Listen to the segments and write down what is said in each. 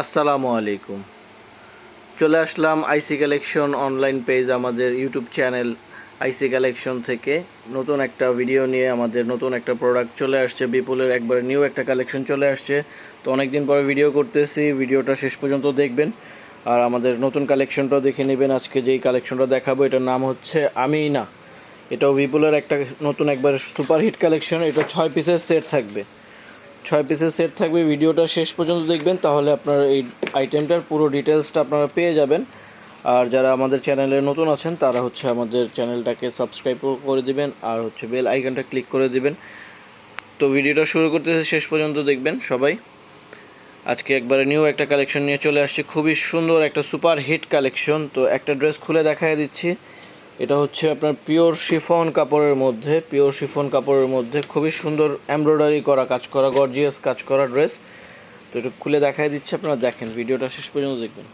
আসসালামু আলাইকুম। চলে আসলাম আইসি কালেকশন অনলাইন পেজ আমাদের ইউটিউব চ্যানেল আইসি কালেকশন থেকে। নতুন একটা ভিডিও নিয়ে আমাদের নতুন একটা প্রোডাক্ট চলে আসছে। বিপুলের একবার নিউ একটা কালেকশন চলে আসছে। তো অনেক দিন পরে ভিডিও করতেছি। ভিডিওটা শেষ পর্যন্ত দেখবেন। আর আমাদের নতুন কালেকশনটাও দেখে নেবেন। আজকে যেই কালেকশনটা দেখাবো, এটার নাম হচ্ছে আমি না এটাও বিপুলের একটা নতুন একবার সুপার হিট কালেকশন এটা ছয় পিসের সেট থাকবে। ছয় পিসের সেট থাকবে। ভিডিওটা শেষ পর্যন্ত দেখবেন, তাহলে আপনার এই আইটেমটার পুরো ডিটেলসটা আপনারা পেয়ে যাবেন। আর যারা আমাদের চ্যানেলে নতুন আছেন, তারা হচ্ছে আমাদের চ্যানেলটাকে সাবস্ক্রাইব করে দিবেন, আর হচ্ছে বেল আইকনটা ক্লিক করে দিবেন। তো ভিডিওটা শুরু করতেছে, শেষ পর্যন্ত দেখবেন সবাই। আজকে একবারে নিউ একটা কালেকশন নিয়ে চলে আসছে। খুবই সুন্দর একটা সুপার হিট কালেকশন তো একটা ড্রেস খুলে দেখাই দিচ্ছি। এটা হচ্ছে আপনার পিওর শিফন কাপড়ের মধ্যে, পিওর শিফন কাপড়ের মধ্যে খুবই সুন্দর এমব্রয়ডারি করা, কাজ করা গর্জিয়াস কাজ করা ড্রেস তো এটা খুলে দেখাই দিচ্ছে, আপনারা দেখেন, ভিডিওটা শেষ পর্যন্ত দেখবেন।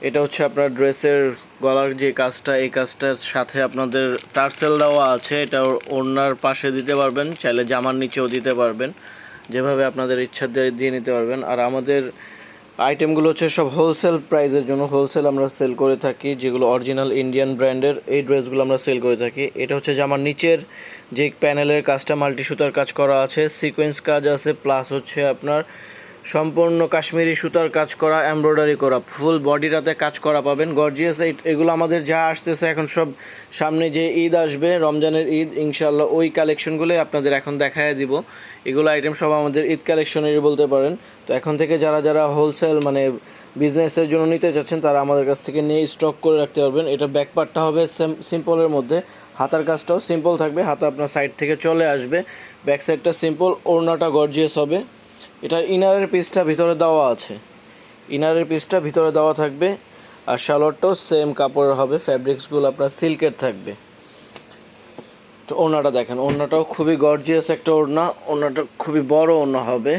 এটা হচ্ছে আপনার ড্রেসের গলার যে কাজটা, এই কাজটার সাথে আপনাদের টার্সেল দেওয়া আছে। এটা ওড়নার পাশে দিতে পারবেন, চাইলে জামার নিচেও দিতে পারবেন। যেভাবে আপনাদের ইচ্ছা দিয়ে দিয়ে নিতে পারবেন। আর আমাদের আইটেমগুলো হচ্ছে সব হোলসেল প্রাইসের জন্য। হোলসেল আমরা সেল করে থাকি, যেগুলো অরিজিনাল ইন্ডিয়ান ব্র্যান্ডের এই ড্রেসগুলো আমরা সেল করে থাকি। এটা হচ্ছে জামার নিচের যে প্যানেলের কাজটা মাল্টি সুতার কাজ করা আছে। সিকোয়েন্স কাজ আছে প্লাস হচ্ছে আপনার সম্পূর্ণ কাশ্মীরি সুতার কাজ করা এমব্রয়ডারি করা ফুল বডিটাতে কাজ করা পাবেন। গর্জিয়াস এগুলো আমাদের যা আসতেছে এখন সব সামনে যে ঈদ আসবে, রমজানের ঈদ ইনশাল্লাহ ওই কালেকশনগুলোই আপনাদের এখন দেখায় দিব। এগুলো আইটেম সব আমাদের ঈদ কালেকশনেরই বলতে পারেন। তো এখন থেকে যারা যারা হোলসেল মানে বিজনেসের জন্য নিতে চাচ্ছেন তারা আমাদের কাছ থেকে নিয়ে স্টক করে রাখতে পারবেন। এটা ব্যাকপার্টটা হবে সিম্পলের মধ্যে। হাতার কাজটাও সিম্পল থাকবে, হাতা আপনার সাইড থেকে চলে আসবে। ব্যাক সাইডটা সিম্পল ওড়নাটা গর্জিয়াস হবে। এটা ইনারের পিসটা ভিতরে দেওয়া আছে। ইনারের পিসটা ভিতরে দেওয়া থাকবে আর শালোয়ারটাও সেম কাপড়ের হবে ফ্যাব্রিক্সগুলো আপনার সিল্কের থাকবে। তো ওড়নাটা দেখেন, ওড়নাটাও খুবই গর্জিয়াস একটা ওড়না, ওড়নাটা খুবই বড় ওড়না হবে।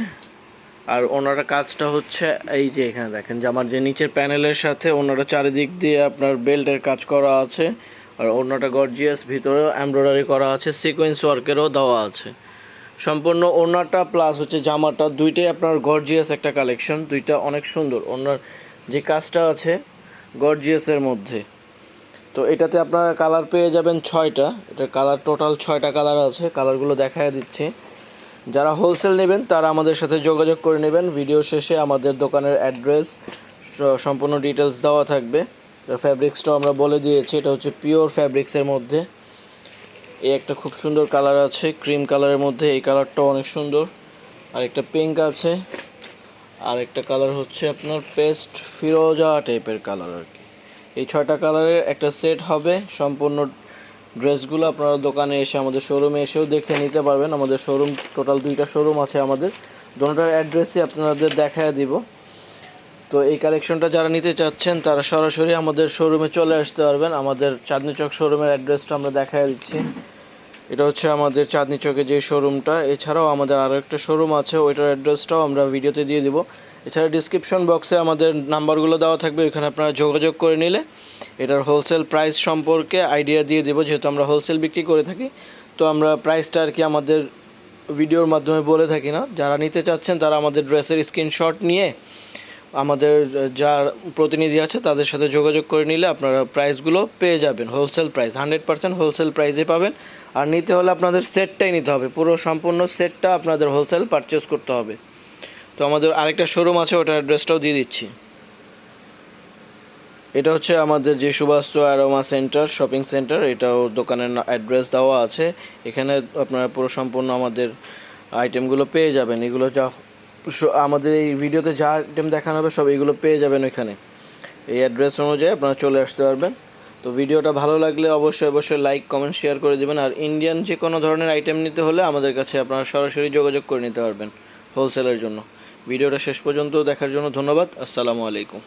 আর ওনারা কাজটা হচ্ছে এই যে এখানে দেখেন, যে আমার যে নিচের প্যানেলের সাথে ওনারা চারিদিক দিয়ে আপনার বেল্টের কাজ করা আছে, আর ওড়নাটা গর্জিয়াস ভিতরেও এমব্রয়ডারি করা আছে সিকোয়েন্স ওয়ার্কেরও দেওয়া আছে। সম্পূর্ণ ওড়নাটা প্লাস হচ্ছে জামাটা। দুইটাই আপনার গর্জিয়াস একটা কালেকশন দুইটা অনেক সুন্দর। ওনার যে কাজটা আছে গর্জিয়াসের মধ্যে। তো এটাতে আপনারা কালার পেয়ে যাবেন ছয়টা। এটা কালার টোটাল ছয়টা কালার আছে। কালারগুলো দেখায় দিচ্ছি। যারা হোলসেল নেবেন, তারা আমাদের সাথে যোগাযোগ করে নেবেন। ভিডিও শেষে আমাদের দোকানের অ্যাড্রেস সম্পূর্ণ ডিটেলস দেওয়া থাকবে। ফ্যাব্রিক্সটাও আমরা বলে দিয়েছি। এটা হচ্ছে পিওর ফ্যাব্রিক্সের মধ্যে। এই একটা খুব সুন্দর কালার আছে, ক্রিম কালারের মধ্যে এই কালারটাও অনেক সুন্দর। আর একটা পিঙ্ক আছে আর একটা কালার হচ্ছে আপনার পেস্ট ফিরোজা টাইপের কালার আর কি। এই ছয়টা কালারের একটা সেট হবে, সম্পূর্ণ ড্রেসগুলো আপনারা দোকানে এসে আমাদের শোরুমে এসেও দেখে নিতে পারবেন। আমাদের শোরুম, টোটাল দুইটা শোরুম আছে আমাদের। দুটার অ্যাড্রেসই আপনাদের দেখায় দিব। তো এই কালেকশনটা যারা নিতে চাচ্ছেন, তারা সরাসরি আমাদের শোরুমে চলে আসতে পারবেন। আমাদের চাঁদনি চক শোরুমের অ্যাড্রেসটা আমরা দেখায় দিচ্ছি। এটা হচ্ছে আমাদের চাঁদনি চকে যে শোরুমটা এছাড়াও আমাদের আরও একটা শোরুম আছে, ওইটার অ্যাড্রেসটাও আমরা ভিডিওতে দিয়ে দিব। এছাড়া ডিসক্রিপশন বক্সে আমাদের নাম্বারগুলো দেওয়া থাকবে, ওইখানে আপনারা যোগাযোগ করে নিলে। এটার হোলসেল প্রাইস সম্পর্কে আইডিয়া দিয়ে দেবো, যেহেতু আমরা হোলসেল বিক্রি করে থাকি। তো আমরা প্রাইসটা আর কি আমাদের ভিডিওর মাধ্যমে বলে থাকি না। যারা নিতে চাচ্ছেন, তারা আমাদের ড্রেসের স্ক্রিনশট নিয়ে আমাদের যার প্রতিনিধি আছে তাদের সাথে যোগাযোগ করে নিলে আপনারা প্রাইসগুলো পেয়ে যাবেন wholesale price hundred percent wholesale প্রাইসে পাবেন। আর নিতে হলে আপনাদের সেটটাই নিতে হবে, পুরো সম্পূর্ণ সেটটা আপনাদের হোলসেল পারচেস করতে হবে। তো আমাদের আরেকটা শোরুম আছে, ওটার অ্যাড্রেসটাও দিয়ে দিচ্ছি। এটা হচ্ছে আমাদের যে Subhash aroma centre shopping centre এটাও দোকানের অ্যাড্রেস দেওয়া আছে। এখানে আপনারা পুরো সম্পূর্ণ আমাদের আইটেমগুলো পেয়ে যাবেন। এগুলো যা আমাদের এই ভিডিওতে যা আইটেম দেখানো হবে সব এগুলো পেয়ে যাবেন ওইখানে। এই অ্যাড্রেস অনুযায়ী আপনারা চলে আসতে পারবেন। তো ভিডিওটা ভালো লাগলে অবশ্যই অবশ্যই লাইক কমেন্ট শেয়ার করে দেবেন। আর ইন্ডিয়ান যে কোনো ধরনের আইটেম নিতে হলে আমাদের কাছে আপনারা সরাসরি যোগাযোগ করে নিতে পারবেন হোলসেলের জন্য। ভিডিওটা শেষ পর্যন্ত দেখার জন্য ধন্যবাদ। আসসালামু আলাইকুম।